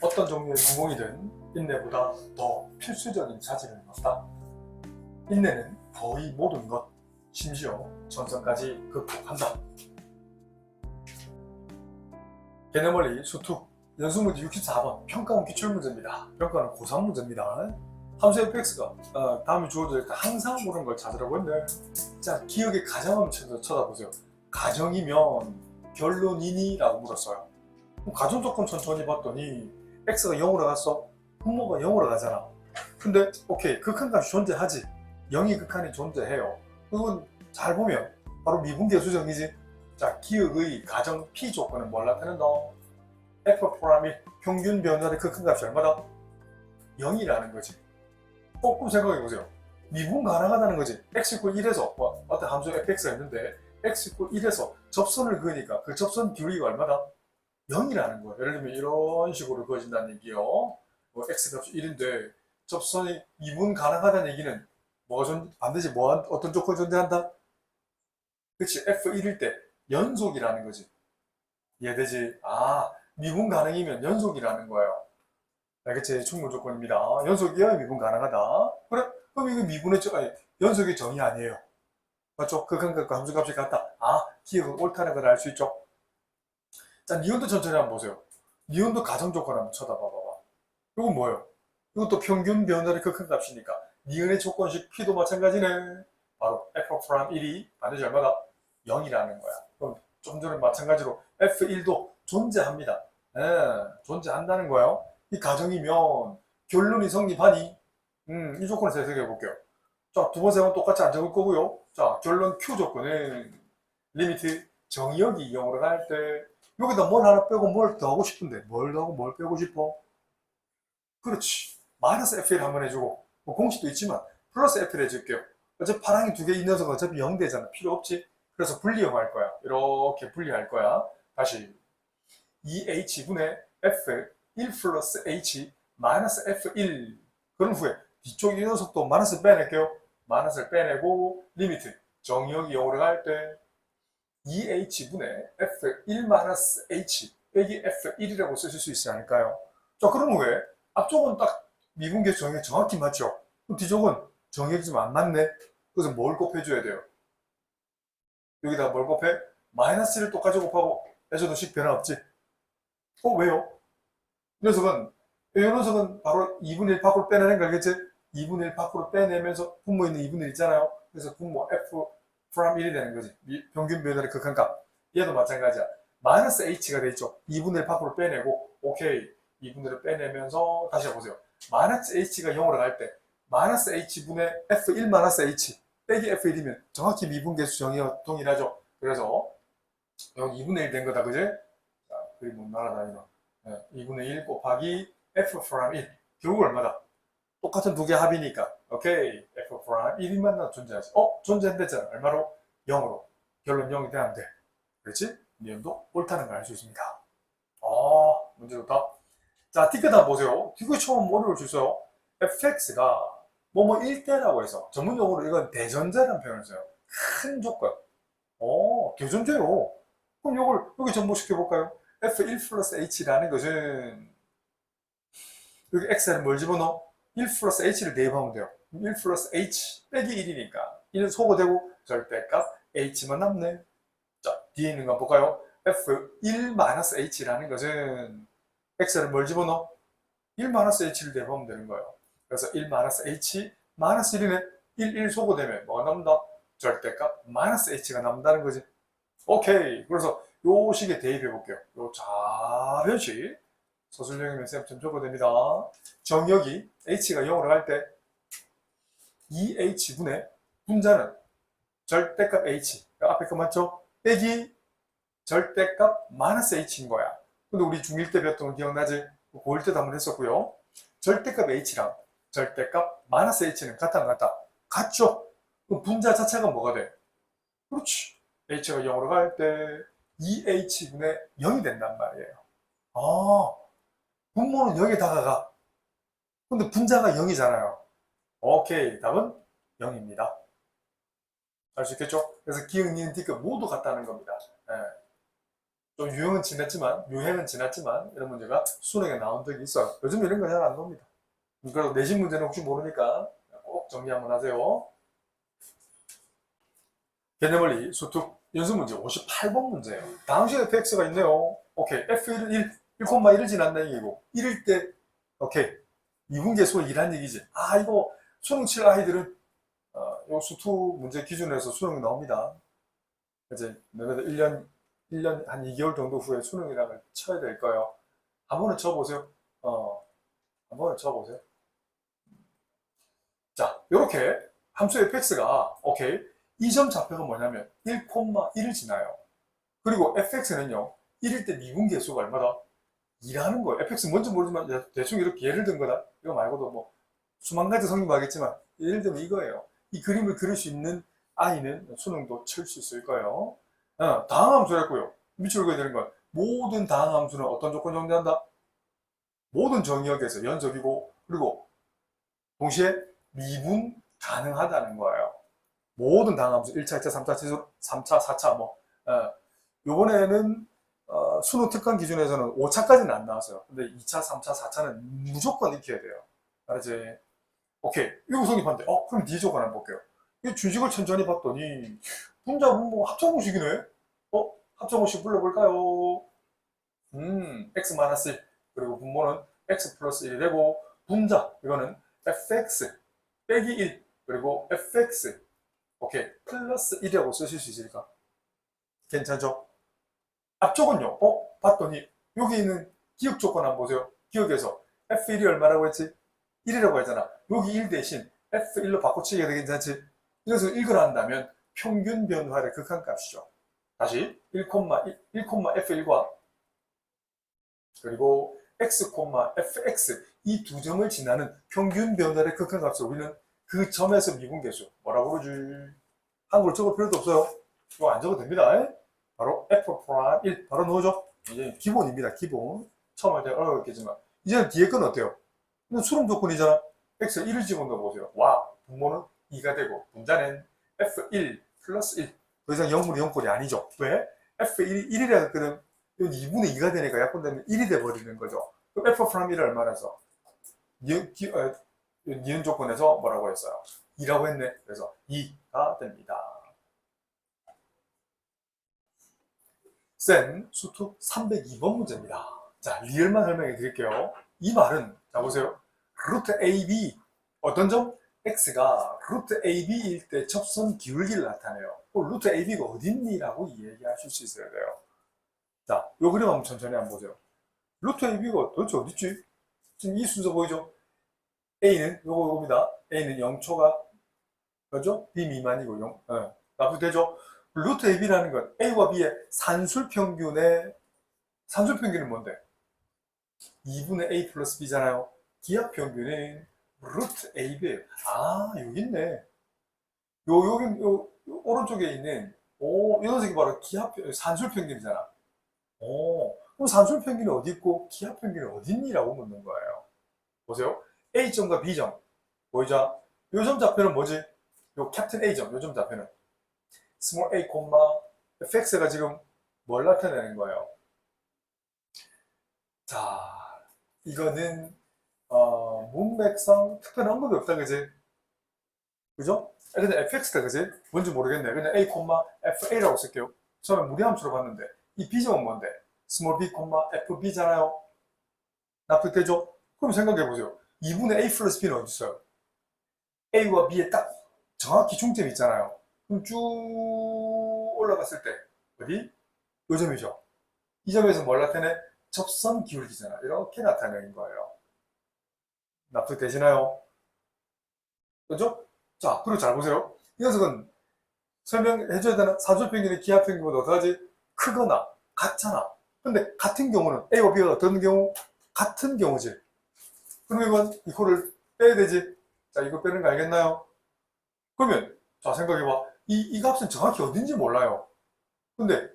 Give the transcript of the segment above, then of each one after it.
어떤 종류의 전공이든 인내보다 더 필수적인 자질은 없다. 인내는 거의 모든 것, 심지어 전선까지 극복한다. 개념원리 수투 연수문제 64번 평가원 기출문제입니다. 평가는 고3 문제입니다. 함수 fx가 어, 다음에 있다 항상 모르는 걸 찾으라고 했는데 자 기억에 가정하면 쳐- 쳐다보세요. 가정이면 결론이니? 라고 물었어요. 그럼 가정 조건 천천히 봤더니 x가 0으로 갔어. 분모가 0으로 가잖아. 근데 오케이 극한값이 존재하지. 0이 극한이 존재해요. 그건 잘 보면 바로 미분계 수정이지. 자 기억의 가정 p 조건은 뭘 나타낸다? f 프라미 평균 변화의 극한값이 얼마다? 0이라는 거지. 조금 생각해보세요. 미분 가능하다는 거지. x 이퀄 1에서 뭐, 어떤 함수 fx가 있는데 x 이퀄 1에서 접선을 그으니까 그 접선 비율이 얼마다? 0이라는 거예요. 예를 들면 이런 식으로 그어진다는 얘기요. 뭐 x 값이 1인데 접선이 미분 가능하다는 얘기는 뭐가 존 반드시 뭐 한- 어떤 조건이 존재한다? 그치 f1일 때 연속이라는 거지. 이해되지? 아 미분 가능이면 연속이라는 거예요. 알겠지? 충분 조건입니다. 연속이어야 미분 가능하다. 그래? 그럼 이거 미분의 저, 아니, 연속의 정의 아니에요. 맞죠? 그 감각과 함수값이 같다. 아, 기억은 옳다는 걸 알 수 있죠? 자, 니온도 천천히 한번 보세요. 니온도 가정 조건 한번 쳐다봐봐봐. 이건 뭐예요? 이것도 평균 변화의 극한 값이니까 니은의 조건식 P도 마찬가지네. 바로 F 프람 1이 반드시 얼마다? 0이라는 거야. 그럼 좀 전에 마찬가지로 F1도 존재합니다. 예, 존재한다는 거예요. 이 가정이면 결론이 성립하니? 음, 이 조건을 해석해 볼게요. 자, 두 번, 세 번 똑같이 안 적을 거고요. 자, 결론 Q 조건은 리미트 정의역이 0으로 갈 때 여기다 뭘 하나 빼고 뭘 더 하고 싶은데 뭘 더 하고 뭘 빼고 싶어? 그렇지. 마이너스 F1 한번 해주고 뭐 공식도 있지만 플러스 F1 해줄게요. 어차피 파랑이 두 개 있는 녀석은 어차피 0 되잖아. 필요 없지. 그래서 분리형할 거야. 이렇게 분리할 거야. 다시 2H분의 F1 플러스 H 마이너스 F1 그런 후에 뒤쪽 이 녀석도 마이너스 빼낼게요. 마이너스를 빼내고 리미트 정의역이 0으로 갈 때 2H분의 F1 마이너스 H 빼기 F1이라고 쓰실 수 있지 않을까요? 자, 그런 후에 앞쪽은 딱 미분계 정의 정확히 맞죠? 그럼 뒤쪽은 정의역이 좀 안 맞네? 그래서 뭘 곱해줘야 돼요? 여기다 뭘 곱해? 마이너스를 똑같이 곱하고 해줘도 식 변화 없지? 어, 왜요? 이 녀석은, 이 녀석은 바로 2분의 1 밖으로 빼내는 거 알겠지? 2분의 1 밖으로 빼내면서 분모 있는 2분의 1 있잖아요? 그래서 분모 F 프람 1이 되는 거지. 미- 평균 변화의 극한값. 얘도 마찬가지야. 마이너스 H가 돼 있죠. 2분의 1 밖으로 빼내고, 오케이. 2분의 1을 빼내면서, 다시 해보세요. 마이너스 H가 0으로 갈 때, 마이너스 H분의 F1 마이너스 H 빼기 F1이면 정확히 미분계수 정의와 동일하죠. 그래서, 여기 2분의 1 된 거다, 그지? 자, 그림 못 날아다니나. 네, 2분의 1 곱하기 F 프람 1. 결국 얼마다? 똑같은 두 개 합이니까. 오케이. F 프람 1이만 존재하지. 어? 존재한댔잖아. 얼마로? 0으로. 결론 0이 돼야 안 돼. 그렇지? 니은도 옳다는 걸 알 수 있습니다. 아, 문제 좋다. 자, 티켓 한번 보세요. 티켓 처음 어려울 수 있어요. fx가 뭐뭐 1대라고 해서 전문용어로 이건 대전제라는 표현을 써요. 큰 조건. 어, 대전제요. 그럼 이걸 여기 접목시켜 볼까요? f1 플러스 h라는 것은 여기 x에는 뭘 집어넣어? 1 플러스 h를 대입하면 돼요. 1 플러스 h 빼기 1이니까 1은 소거되고 절대값 h만 남네. 자, 뒤에 있는 거 볼까요? f1 마이너스 h라는 것은 x를 뭘 집어넣어? 1 마이너스 h를 대입하면 되는 거예요. 그래서 1 마이너스 h 마이너스 1이네. 1, 1 소거되면 뭐가 남는다? 절대값 마이너스 h가 남는다는 거지. 오케이. 그래서 요 식에 대입해 볼게요. 요 좌변식. 서술형이면 쌤좀 적어도 됩니다. 정역이 h가 0으로 갈 때 2h분의 분자는 절대값 h. 앞에 거 맞죠? 빼기 절대값 마이너스 h인 거야. 근데 우리 중1 때 배웠던 거 기억나지? 고1 때도 한번 했었고요. 절대값 h랑 절대값 마이너스 h는 같다 안 같다? 같죠? 그럼 분자 자체가 뭐가 돼? 그렇지. h가 0으로 갈 때 2h분의 0이 된단 말이에요. 아, 분모는 0에 다가가. 근데 분자가 0이잖아요. 오케이. 답은 0입니다. 알 수 있겠죠? 그래서 기억, 니은, 디귿 모두 같다는 겁니다. 예. 좀 유행은 지났지만 유행은 지났지만 이런 문제가 수능에 나온 적이 있어요. 요즘 이런 거 잘 안 나옵니다. 그리고 내신 문제는 혹시 모르니까 꼭 정리 한번 하세요. 개념원리 수특 연습 문제 58번 문제예요. 당시에 fx가 있네요. 오케이. f1은 1, 1,1을 지난다 얘기고 1일 때 오케이. 미분계수가 2란 얘기지. 아 이거 수능 칠 아이들은 수투 문제 기준에서 수능이 나옵니다. 이제 너네들 1년 1년 한 2개월 정도 후에 수능이랑을 쳐야 될 거예요. 한 번은 쳐보세요. 어, 한 번은 쳐보세요. 자, 이렇게 함수 fx가 오케이 이 점 좌표가 뭐냐면 1,1을 지나요. 그리고 fx는요 1일 때 미분 계수가 얼마다? 2라는 거예요. fx 뭔지 모르지만 야, 대충 이렇게 예를 든 거다. 이거 말고도 뭐 수만 가지 성립하겠지만 예를 들면 이거예요. 이 그림을 그릴 수 있는 아이는 수능도 칠 수 있을 거예요. 어, 다항함수랬고요. 밑으로 그려야 되는 건 모든 다항함수는 어떤 조건 정리한다? 모든 정의역에서 연속이고 그리고 동시에 미분 가능하다는 거예요. 모든 다항함수 1차, 2차, 3차, 4차, 3차, 4차 뭐 어, 요번에는 어, 수능 특강 기준에서는 5차까지는 안 나왔어요. 근데 2차, 3차, 4차는 무조건 익혀야 돼요. 알았지? 오케이. 이거 성립 한대. 어, 그럼 뒤 조건 한번 볼게요. 이 주식을 천천히 봤더니 분자분 뭐 합성 공식이네? 어? 합성 공식 불러볼까요? 음, x 마이너스 1 그리고 분모는 x 플러스 1이 되고 분자 이거는 fx 빼기 1 그리고 fx 오케이 플러스 1이라고 쓰실 수 있으니까 괜찮죠? 앞쪽은요 어? 봤더니 여기 있는 기억 조건 한번 보세요 기억에서 f1이 얼마라고 했지? 1이라고 했잖아 여기 1 대신 f1로 바꿔치기가 되게 괜찮지? 이것을 읽으라 한다면 평균 변화의 극한값이죠. 다시 1, 1, f1과 그리고 x, fx 이 두 점을 지나는 평균 변화의 극한값을 우리는 그 점에서 미분계수 뭐라고 그러지? 한글로 적을 필요도 없어요. 이거 안 적어도 됩니다. 바로 f 프라임 1 바로 넣어줘. 이제 기본입니다. 기본. 처음 할 때 어렵겠지만 이제는 뒤에 건 어때요? 이건 수능 조건이잖아. x 1을 집어넣어 보세요. 와, 분모는 2가 되고 분자는 f1 플러스 1. 더 이상 0분의 0꼴이 아니죠. 왜? f1이 1이라 했거든. 이건 2분의 2가 되니까 약분되면 1이 돼버리는 거죠. 그럼 f 프라임 1을 얼마라서? 니은, 기, 어, 니은 조건에서 뭐라고 했어요? 2라고 했네. 그래서 2가 됩니다. 센 수투 302번 문제입니다. 자, 리얼만 설명해 드릴게요. 이 말은, 자, 보세요. 루트 AB, 어떤 점? x가 루트 AB일 때 접선 기울기를 나타내요. 그 루트 AB가 어딨니 라고 얘기하실 수 있어야 돼요. 자, 요 그림 한번 천천히 한번 보세요. 루트 AB가 도대체 어딨지? 지금 이 순서 보이죠? A는 요거 요겁니다. A는 0초가 그죠? B 미만이고 0. 예. 납부되죠? 루트 AB라는 건 A와 B의 산술 평균의 산술 평균은 뭔데? 2분의 A 플러스 B잖아요. 기하 평균은 루트 AB예요. 아, 여기 있네. 요, 여기, 요, 요 오른쪽에 있는, 오, 이 녀석이 바로 평- 산술 평균이잖아. 오, 그럼 산술 평균이 어디 있고, 기하 평균이 어디 있니라고 묻는 거예요. 보세요. A점과 B점. 보이죠? 요점 좌표는 뭐지? 요 캡틴 A점, 요점 좌표는. 스몰 a, fx가 지금 뭘 나타내는 거예요? 자, 이거는 어, 문맥상 특별한 언급이 없다, 그지? 그죠? 아, 근데 fx다, 그지? 뭔지 모르겠네. 그냥 a, fa라고 쓸게요. 처음에 무리함수로 봤는데, 이 b점은 뭔데? small b, fb잖아요. 납득되죠? 그럼 생각해보세요. 2분의 a 플러스 b는 어디 있어요? a와 b에 딱 정확히 중점이 있잖아요. 그럼 쭉 올라갔을 때, 어디? 요 점이죠. 이 점에서 뭘 나타내? 접선 기울기잖아. 이렇게 나타내는 거예요. 납득되시나요? 그죠? 자, 그리고 잘 보세요. 이 녀석은 설명해줘야 되나? 산술평균이 기하평균보다 어떡하지? 크거나 같잖아. 근데 같은 경우는 A와 B가 어떤 경우? 같은 경우지. 그럼 이건 이거를 빼야 되지. 자, 이거 빼는 거 알겠나요? 그러면 자 생각해봐. 이, 이 값은 정확히 어딘지 몰라요. 근데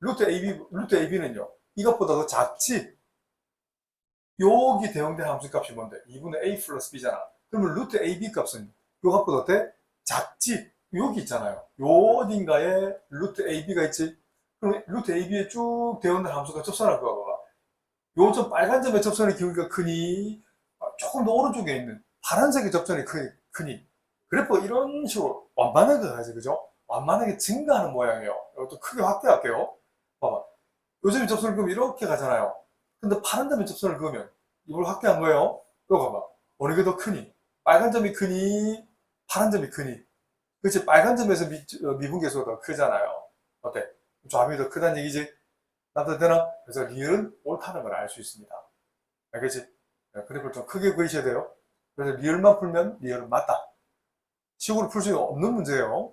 루트 AB, 루트 AB는요. 이것보다 더 작지? 여기 대응된 함수 값이 뭔데? 2분의 a 플러스 b잖아. 그러면 루트 ab 값은 요것보다 어때? 작지? 여기 있잖아요. 요 어딘가에 루트 ab가 있지? 그럼 루트 AB에 쭉 있는 함수가 접선할 거야. 봐봐. 요점 빨간 점의 접선의 기울기가 크니 아, 조금 더 오른쪽에 있는 파란색의 접선이 크니, 크니. 그래프 이런 식으로 완만하게 가야지 그죠? 완만하게 증가하는 모양이에요. 이것도 크게 확대할게요. 봐봐. 요점의 접선을 그으면 이렇게 가잖아요. 근데 파란 점의 접선을 그으면 이걸 확대한 거예요. 이거 봐봐. 어느 게 더 크니? 빨간 점이 크니? 파란 점이 크니? 그렇지 빨간 점에서 미, 어, 미분계수가 더 크잖아요. 어때? 좌변이 더 크다는 얘기지? 나도 되나? 그래서 리을은 옳다는 걸 알 수 있습니다. 알겠지? 네, 그래프를 좀 크게 그리셔야 돼요. 그래서 리을만 풀면 리을은 맞다. 식으로 풀 수 없는 문제예요.